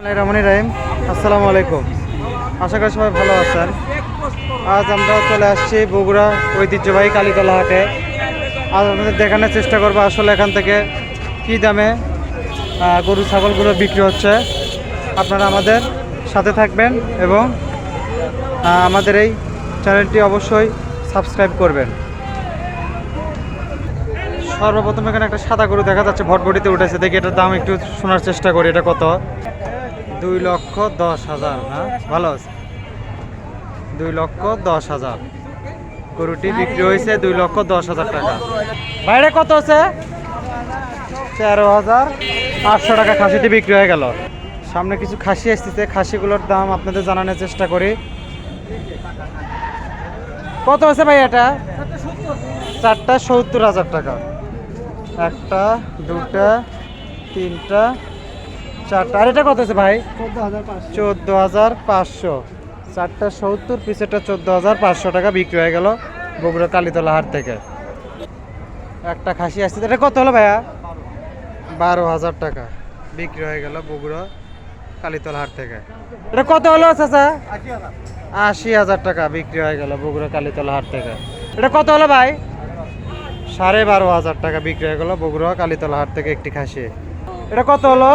রহমানি রাহিম। আসসালামু আলাইকুম। আশা করি সবাই ভালো আছেন। আজ আমরা চলে আসছি বগুড়া ঐতিহ্যবাহী কালীতলা হাটে। আজ আপনাদের দেখানোর চেষ্টা করব আসলে এখান থেকে কী দামে গরু, ছাগলগুলো বিক্রি হচ্ছে। আপনারা আমাদের সাথে থাকবেন এবং আমাদের এই চ্যানেলটি অবশ্যই সাবস্ক্রাইব করবেন। সর্বপ্রথম এখানে একটা সাদা গরু দেখা যাচ্ছে, ভটভটিতে উঠেছে। দেখি এটার দাম একটু শোনার চেষ্টা করি, এটা কত? দুই লক্ষ দশ হাজার, না? ভালো আছে। দুই লক্ষ দশ হাজার। গরুটি বিক্রি হয়েছে দুই লক্ষ দশ হাজার টাকা। বাইরে কত আছে? তেরো হাজার আটশো টাকা খাসিটি বিক্রি হয়ে গেল। সামনে কিছু খাসি আসতেছে। খাসিগুলোর দাম আপনাদের জানানোর চেষ্টা করি। কত আছে ভাই এটা? চারটা সত্তর হাজার টাকা। একটা, দুটা, তিনটা চারটা। আর এটা কত আছে ভাই? চোদ্দ হাজার পাঁচশো। চারটা সত্তর পিসেরটা চোদ্দ হাজার পাঁচশো টাকা বিক্রি হয়ে গেল বগুড়া কালীতলা হাট থেকে। একটা খাসি আসছে। এটা কত হলো ভাইয়া? বারো হাজার টাকা বিক্রি হয়ে গেল বগুড়া কালীতলা হাট থেকে। এটা কত হলো চাচা? আশি হাজার টাকা বিক্রি হয়ে গেল বগুড়া কালীতলা হাট থেকে। এটা কত হলো ভাই? সাড়ে বারো হাজার টাকা বিক্রি হয়ে গেল বগুড়া কালীতলা হাট থেকে একটি খাসি। এটা কত হলো?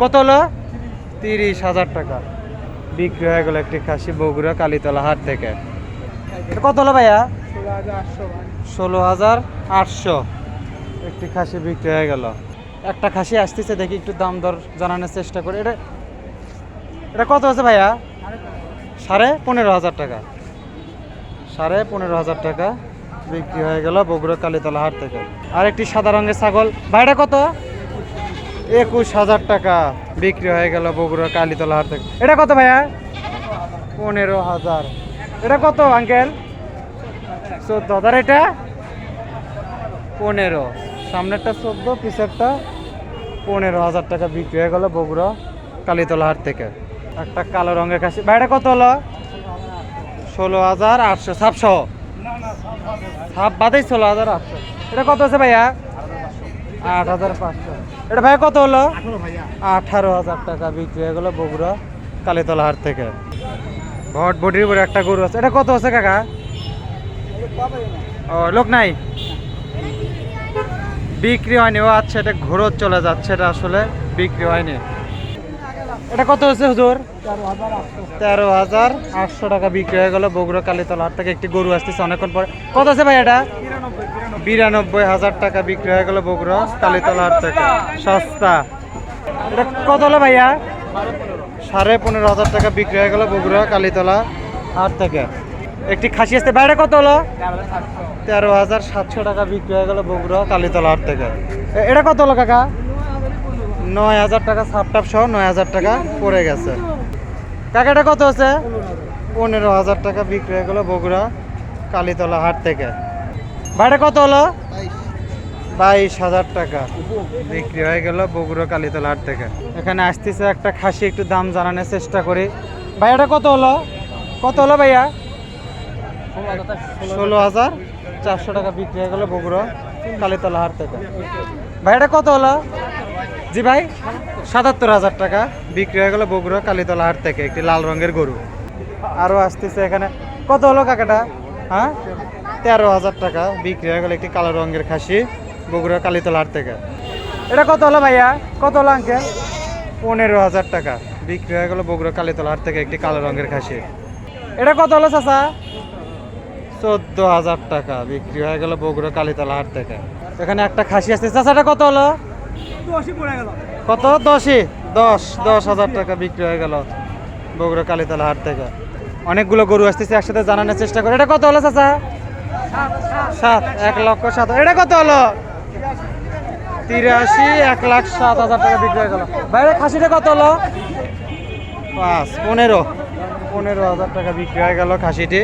কত হলো? তিরিশ হাজার টাকা। বিক্রি হয়ে গেল একটি খাসি বগুড়া কালীতলা হাট থেকে। কত হলো ভাইয়া? ষোলো হাজার আটশো। একটি খাসি বিক্রি হয়ে গেল। একটা খাসি আসতেছে, দেখি একটু দাম দর জানানোর চেষ্টা করি। এটা এটা কত আছে ভাইয়া? সাড়ে পনেরো হাজার টাকা। সাড়ে পনেরো হাজার টাকা বিক্রি হয়ে গেল বগুড়া কালীতলা হাট থেকে। আর একটি সাদা রঙের ছাগল। ভাইটা কত? একুশ হাজার টাকা বিক্রি হয়ে গেল বগুড়া কালীতলা হাট থেকে। এটা কত ভাইয়া? পনেরো হাজার। এটা কত, আঙ্কেল? চোদ্দ হাজার। এটা? পনেরো। সামনেরটা চোদ্দ, পিছেরটা পনেরো হাজার টাকা বিক্রি হয়ে গেল বগুড়া কালীতলা হাট থেকে। একটা কালো রঙের খাসি। ভাইটা কত হলো? ষোলো হাজার আটশো। সাতশো সাপ বাদেই ষোলো হাজার আটশো। এটা কত আছে ভাইয়া? আট হাজার পাঁচশো। এটা ভাইয়া কত হলো? আঠারো হাজার টাকা বিক্রি হয়ে গেলো বগুড়া কালীতলা হাট থেকে। ভট বডির উপরে একটা গরু আছে। এটা কত আছে কাকা? ও, লোক নাই? বিক্রি হয়নি। ও আচ্ছা এটা ঘোরত চলে যাচ্ছে। এটা আসলে বিক্রি হয়নি। এটা কত হচ্ছে হুজুর? তেরো হাজার আটশো টাকা বিক্রি হয়ে গেল বগুড়া কালীতলা হাট থেকে। একটি গরু আসতেছে অনেকক্ষণ পরে। কত আছে ভাই এটা? বিরানব্বই হাজার টাকা বিক্রি হয়ে গেল বগুড়া, কালীতলা হাট থেকে। সস্তা। এটা কত হলো ভাইয়া? সাড়ে পনেরো হাজার টাকা বিক্রি হয়ে গেল বগুড়া, কালীতলা হাট থেকে। একটি খাসি আসতে বাইরে কত হলো? তেরো হাজার সাতশো টাকা বিক্রি হয়ে গেল বগুড়া, কালীতলা হাট থেকে। এটা কত হলো কাকা? নয় হাজার টাকা সাপটাপ সহ নয় হাজার টাকা পড়ে গেছে। কাকাটা কত আছে পনেরো হাজার টাকা বিক্রি হয়ে গেল বগুড়া, কালীতলা হাট থেকে। ভাড়া কত হলো? বাইশ। হাজার টাকা। বিক্রি হয়ে গেল বগুড়া কালীতলা হাট থেকে। এখানে আসতেছে একটা খাসি একটু দাম জানানোর চেষ্টা করি। ভাইয়াটা কত হলো? কত হলো ভাইয়া? ষোলো হাজার চারশো টাকা বিক্রি হয়ে গেল বগুড়া কালীতলা হাট থেকে। ভাইয়াটা কত হলো? জি ভাই সাতাত্তর হাজার টাকা বিক্রি হয়ে গেল বগুড়া কালীতলা হাট থেকে একটি লাল রঙের গরু। আরও আসতেছে এখানে। কত হলো কাকাটা? হ্যাঁ? তেরো হাজার টাকা বিক্রি হয়ে গেল একটি কালো রঙের খাসি বগুড়া কালীতলা হাট থেকে। এটা কত হলো ভাইয়া? কত হলো আঙ্কেল পনেরো হাজার টাকা বিক্রি হয়ে গেল বগুড়া কালীতলা হাট থেকে একটি কালো রঙের খাসি। এটা কত হলো চাচা? চোদ্দ হাজার টাকা বিক্রি হয়ে গেল বগুড়া কালীতলা হাট থেকে। এখানে একটা খাসি আছে। চাচাটা কত হলো? কত? দশই? দশ দশ হাজার টাকা বিক্রি হয়ে গেল বগুড়া কালীতলা হাট থেকে। অনেকগুলো গরু আসতেছে একসাথে জানানোর চেষ্টা করে। এটা কত হলো চাচা? সাত, এক লক্ষ সাত এটা কত হলো? তিরাশি, এক লাখ সাত হাজার টাকা বিক্রি হয়ে গেল। বাইরে খাসিটা কত হলো? পাঁচ, পনেরো। পনেরো হাজার টাকা বিক্রি হয়ে গেল খাসিটি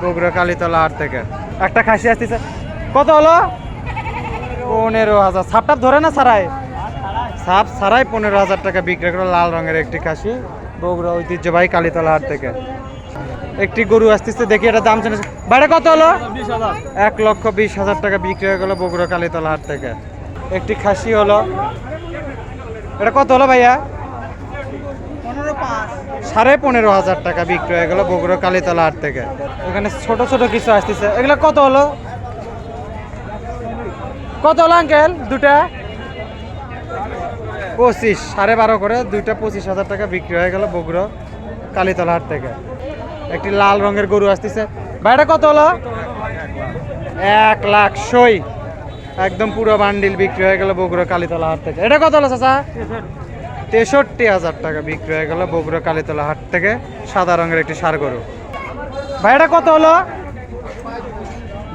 বগুড়া কালীতলা হাট থেকে। একটা খাসি আসতেছে। কত হলো? পনেরো হাজার। ছাপটাপ ধরে না ছাড়াই? সাপ ছাড়াই পনেরো হাজার টাকা বিক্রি করে লাল রঙের একটি খাসি বগুড়া ঐতিহ্যবাহী কালীতলা হাট থেকে। একটি গরু আসতেছে, দেখি এটা দাম জানিস বাইরে কত হলো? এক লক্ষ বিশ হাজার টাকা বিক্রি হয়ে গেলো বগুড়া কালীতলা হাট থেকে। একটি খাসি হলো। এটা কত হলো ভাইয়া? সাড়ে পনেরো হাজার টাকা বিক্রি হয়ে গেলো বগুড়া কালীতলা হাট থেকে। এখানে ছোট ছোট কিছু আসতেছে। এগুলো কত হলো? কত হলো আঙ্কেল দুটা? পঁচিশ, সাড়ে বারো করে। দুইটা পঁচিশ হাজার টাকা বিক্রি হয়ে গেল বগুড়া কালীতলা হাট থেকে। একটি লাল রঙের গরু আসতেছে। ভাইটা কত হলো? এক লাখ সই। একদম পুরো বান্ডিল বিক্রি হয়ে গেল বগুড়া কালীতলা হাট থেকে। এটা কত হলো, চাচা? তেষট্টি হাজার টাকা বিক্রি হয়ে গেল বগুড়া কালীতলা হাট থেকে সাদা রঙের একটি সার গরু। ভাই, এটা কত হলো?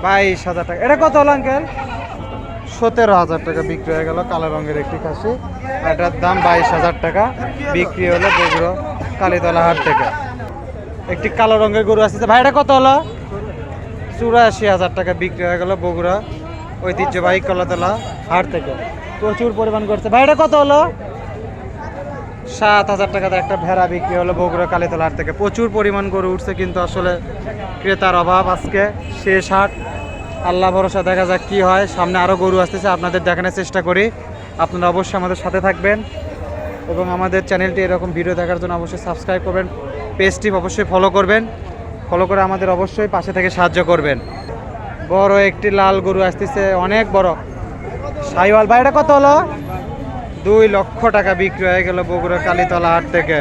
বাইশ হাজার টাকা। এটা কত হলো, আঙ্কেল? সতেরো হাজার টাকা বিক্রি হয়ে গেল কালো রঙের একটি খাসি। এটার দাম বাইশ হাজার টাকা বিক্রি হলো বগুড়ো কালীতলা হাট থেকে। একটি কালো রঙের গরু আসছে ভাই, এটা কত হলো? চুরাশি হাজার টাকা বিক্রি হয়ে গেল বগুড়া। ঐতিহ্যবাহী কলাতলা হাট থেকে। প্রচুর পরিমাণ করছে ভাই, এটা কত হলো? সাত হাজার টাকাতে একটা ভেড়া বিক্রি হলো বগুড়া কালীতলা হাট থেকে। প্রচুর পরিমাণ গরু উঠছে, কিন্তু আসলে ক্রেতার অভাব আজকে। শেষ হাট। আল্লাহ ভরসা, দেখা যাক কি হয়। সামনে আরও গরু আসতেছে, আপনাদের দেখানোর চেষ্টা করি। আপনারা অবশ্যই আমাদের সাথে থাকবেন এবং আমাদের চ্যানেলটি এরকম ভিডিও দেখার জন্য অবশ্যই সাবস্ক্রাইব করবেন। পেজটি অবশ্যই ফলো করবেন। ফলো করে আমাদের অবশ্যই পাশে থেকে সাহায্য করবেন। বড় একটি লাল গরু আসতেছে, অনেক বড়। সাইওয়াল, ভাই, এটা কত হলো? দুই লক্ষ টাকা বিক্রি হয়ে গেল বগুড়া কালীতলা হাট থেকে।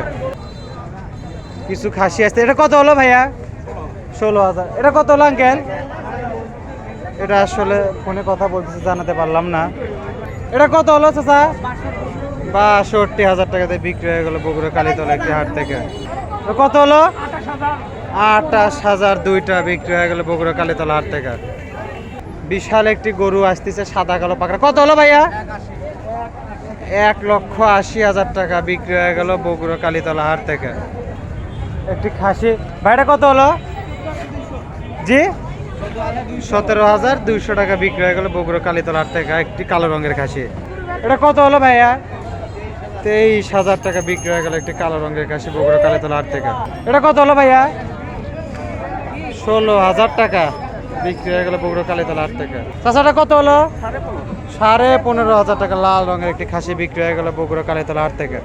কিছু খাসি আসছে, এটা কত হলো ভাইয়া? ষোলো হাজার। এটা কত হলো আঙ্কেল এটা আসলে ফোনে কথা বলতেছে, জানাতে পারলাম না। এটা কত হলো, চাচা? বাষট্টি হাজার টাকাতে বিক্রি হয়ে গেল বগুড়া কালীতলা একটি হাট থেকে। কত হলো? আটাশ হাজার দুইটা বিক্রি হয়ে গেল বগুড়া কালীতলা হাট থেকে বিশাল একটি গরু আসতেছে সাদা কালো পাকড়া। কত হলো ভাইয়া? এক লক্ষ আশি হাজার টাকা বিক্রি হয়ে গেল বগুড়া কালীতলা হাট থেকে একটি খাসি। ভাইটা কত হলো? জি? সতেরো হাজার দুইশো টাকা বিক্রি হয়ে গেল বগুড়া কালীতলা হাট থেকে একটি কালো রঙের খাসি। এটা কত হলো ভাইয়া? তেইশ হাজার টাকা বিক্রি হয়ে গেল একটি কালো রঙের খাসি বগুড়া কালীতলা হাট থেকে। এটা কত হলো ভাইয়া? ষোলো হাজার টাকা বিক্রি হয়ে গেল বগুড়া কালীতলা হাট থেকে। চাচাটা কত হলো? সাড়ে পনেরো হাজার টাকা লাল রঙের একটি খাসি বিক্রি হয়ে গেল বগুড়া কালীতলা হাট থেকে।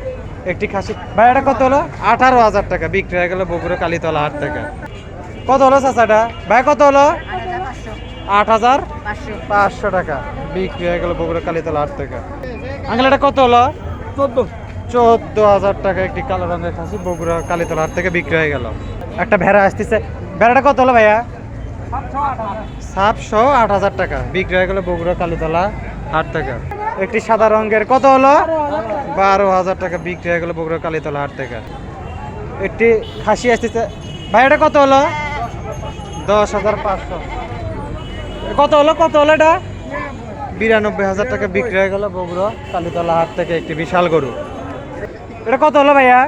একটি খাসি ভাই, এটা কত হলো? আঠারো হাজার টাকা বিক্রি হয়ে গেল বগুড়া কালীতলা হাট থেকে। কত হলো চাচাটা? ভাই, কত হলো? আট হাজার পাঁচশো। টাকা বিক্রি হয়ে গেল বগুড়া কালীতলা হাট থেকে। আঙ্কেল, এটা কত হলো? চোদ্দ। হাজার টাকা একটি কালো রঙের খাসি বগুড়া কালীতলা হাট থেকে বিক্রি হয়ে গেল। একটা ভেড়া আসতেছে। ভেড়াটা কত হলো ভাইয়া? সাতশো আট হাজার টাকা। বিক্রি হয়ে গেল বগুড়া কালীতলা হাট থেকে। একটি সাদা রঙের কত হলো? বারো হাজার টাকা বিক্রি হয়ে গেল বগুড়া কালীতলা হাট থেকে। একটি খাসি আসতেছে। ভাই এটা কত হলো? দশ হাজার পাঁচশো। কত হলো? কত হলো এটা? বিরানব্বই হাজার টাকা বিক্রি হয়ে গেল বগুড়া কালীতলা হাট থেকে একটি বিশাল গরু। এটা কত হলো ভাইয়া?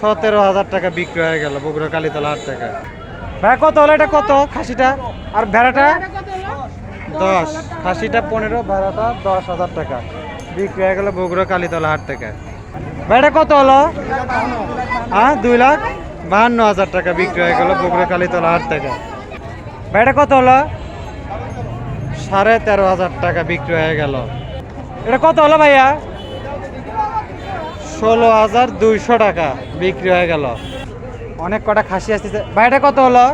সতেরো হাজার টাকা বিক্রি হয়ে গেল বগুড়া কালীতলা হাট থেকে। ভাই কত হলো? এটা কত খাসিটা? আর ভেড়াটা? দশ। খাসিটা পনেরো, ভেড়াটা দশ হাজার টাকা বিক্রি হয়ে গেল বগুড়া কালীতলা হাট থেকে। ভাইটা কত হলো? হ্যাঁ দুই লাখ বাহান্ন হাজার টাকা বিক্রি হয়ে গেল বগুড়া কালীতলা হাট থেকে। ভাইটা কত হলো? সাড়ে তেরো হাজার টাকা বিক্রি হয়ে গেল। এটা কত হলো ভাইয়া? ষোলো হাজার দুইশো টাকা বিক্রি হয়ে গেল। অনেক কটা খাসি আসতেছে। ভাইটা কত হলো?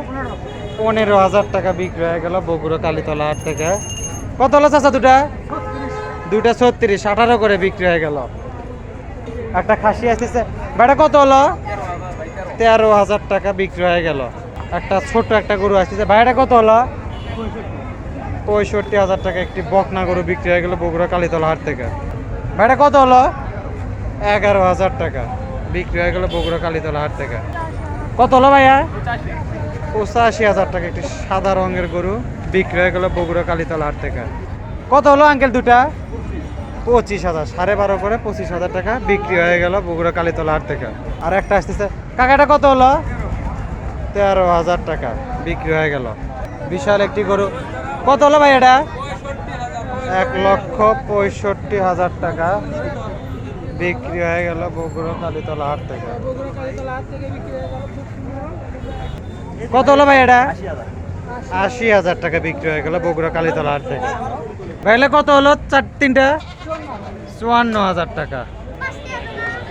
পনেরো হাজার টাকা বিক্রি হয়ে গেল বগুড়া কালীতলা হাট থেকে। কত হলো চাচা দুটা? দুটা ছত্রিশ, আঠারো করে বিক্রি হয়ে গেল। একটা খাসি আসতেছে। ভাইটা কত হলো? তেরো হাজার টাকা বিক্রি হয়ে গেল। একটা ছোট একটা গরু আসতেছে। ভাইটা কত হলো? পঁয়ষট্টি হাজার টাকা একটি বকনা গরু বিক্রি হয়ে গেল বগুড়া কালীতলা হাট থেকে। ভাইটা কত হলো? এগারো হাজার টাকা বিক্রি হয়ে গেল বগুড়া কালীতলা হাট থেকে। কত হলো ভাইয়া? পঁচাশি হাজার টাকা একটি সাদা রঙের গরু বিক্রি হয়ে গেল বগুড়া কালীতলা হাট থেকে। কত হলো আঙ্কেল দুটা? পঁচিশ হাজার, সাড়ে বারো করে পঁচিশ হাজার টাকা বিক্রি হয়ে গেল বগুড়া কালীতলা হাট থেকে। আর একটা আসতেছে। কাকাটা কত হলো? তেরো হাজার টাকা বিক্রি হয়ে গেল। বিশাল একটি গরু। কত হলো ভাই এটা? এক লক্ষ পঁয়ষট্টি হাজার টাকা। বিক্রি হয়ে গেল বগুড়া কালীতলা হাট থেকে। কত হলো ভাই এটা? আশি হাজার টাকা বিক্রি হয়ে গেল বগুড়া কালীতলা হাট থেকে। ভাইলে কত হলো চার তিনটা? চুয়ান্ন হাজার টাকা।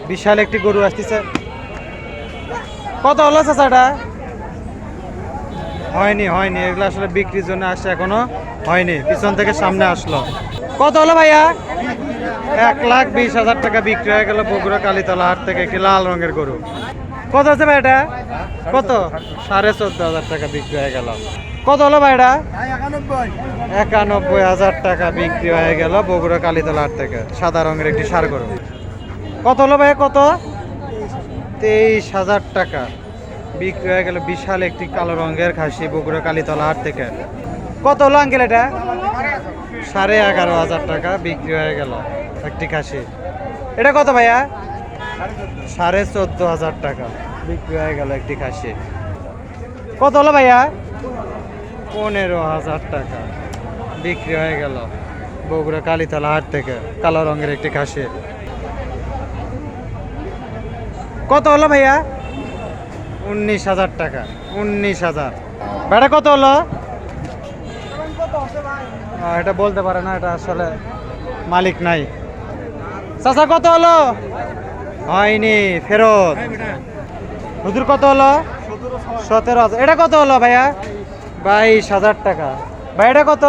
বিশাল একটি গরু আসতেছে। কত হলো চাচাটা হয়নি হয়নি। এগুলো আসলে বিক্রির জন্য আসছে এখনও হয়নি। পিছন থেকে সামনে আসলো। কত হলো ভাইয়া? এক লাখ বিশ হাজার টাকা বিক্রি হয়ে গেল বগুড়া কালীতলা হাট থেকে একটি লাল রঙের গরু। কত আছে ভাই এটা? কত? সাড়ে চোদ্দ হাজার টাকা বিক্রি হয়ে গেল। কত হলো ভাই এটা? একানব্বই হাজার টাকা বিক্রি হয়ে গেল বগুড়া কালীতলা হাট থেকে, সাদা রঙের একটি সার গরু। কত হলো ভাই কত? তেইশ হাজার টাকা। বিক্রি হয়ে গেল বিশাল একটি কালো রঙের খাসি বগুড়া কালীতলা হাট থেকে। কত হলো আঙ্কেল এটা? সাড়ে এগারো হাজার টাকা বিক্রি হয়ে গেল একটি খাসি। এটা কত ভাইয়া? সাড়ে চোদ্দ হাজার টাকা বিক্রি হয়ে গেল একটি খাসি। কত হলো ভাইয়া? পনেরো হাজার টাকা বিক্রি হয়ে গেল বগুড়া কালীতলা হাট থেকে কালো রঙের একটি খাসি। কত হলো ভাইয়া? উনিশ হাজার টাকা, উনিশ হাজার। ভাইটা কত হলো? এটা বলতে পারে না, এটা আসলে মালিক নাই। চাচা কত হলো? হয়নি, ফেরত। হুজুর কত হলো? সতেরো হাজার। এটা কত হলো ভাইয়া? বাইশ হাজার টাকা। ভাই, এটা কত?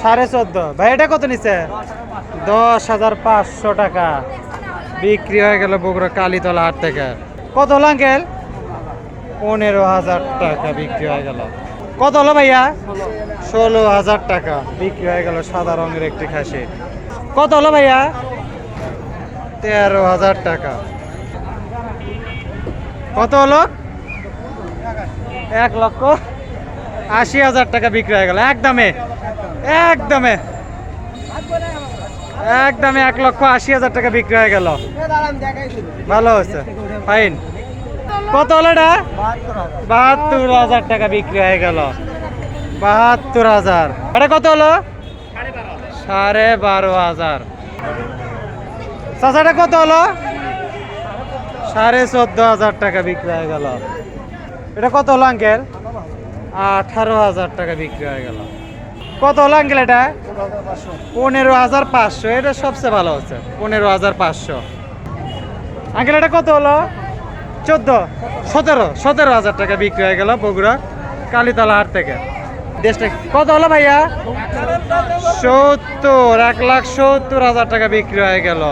সাড়ে চোদ্দ। ভাই, এটা কত নিছে? দশ হাজার পাঁচশো টাকা। বিক্রি হয়ে গেল বগুড়া কালীতলা হাট থেকে। কত হলো, আঙ্কেল? পনেরো হাজার টাকা বিক্রি হয়ে গেল। কত হলো ভাইয়া? ষোলো হাজার টাকা। বিক্রি হয়ে গেল সাদা রঙের একটি খাসি। কত হলো ভাইয়া? তেরো হাজার টাকা। কত হলো? এক লক্ষ আশি হাজার টাকা বিক্রি হয়ে গেল। একদমে একদমে একদমে এক লক্ষ আশি হাজার টাকা বিক্রি হয়ে গেল। ভালো হয়েছে। ফাইন কত হলো এটা? বাহাত্তর হাজার টাকা বিক্রি হয়ে গেল। বাহাত্তর হাজার। এটা কত হলো? সাড়ে বারো হাজার। চাচাটা কত হলো? সাড়ে চোদ্দ হাজার টাকা বিক্রি হয়ে গেল। এটা কত হলো আঙ্কেল আঠারো হাজার টাকা বিক্রি হয়ে গেল। কত হলো আঙ্কেল এটা? পনেরো হাজার পাঁচশো। এটা সবচেয়ে ভালো হচ্ছে, পনেরো হাজার পাঁচশো। আঙ্কেল এটা কত হলো? চোদ্দ, সতেরো সতেরো হাজার টাকা বিক্রি হয়ে গেল বগুড়া কালীতলা হাট থেকে। দেশটা কত হলো ভাইয়া? সত্তর, এক লাখ সত্তর হাজার টাকা বিক্রি হয়ে গেল।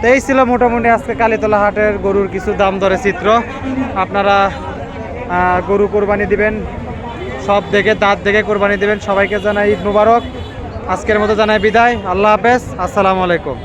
তো এই ছিল মোটামুটি আজকে কালীতলা হাটের গরুর কিছু দাম দরে চিত্র। আপনারা গরু কোরবানি দিবেন, সব দেখে দাঁত দেখে কোরবানি দিবেন। সবাইকে জানাই ঈদ মুবারক। আজকের মতো জানাই বিদায়। আল্লাহ হাফেজ। আসসালামু আলাইকুম।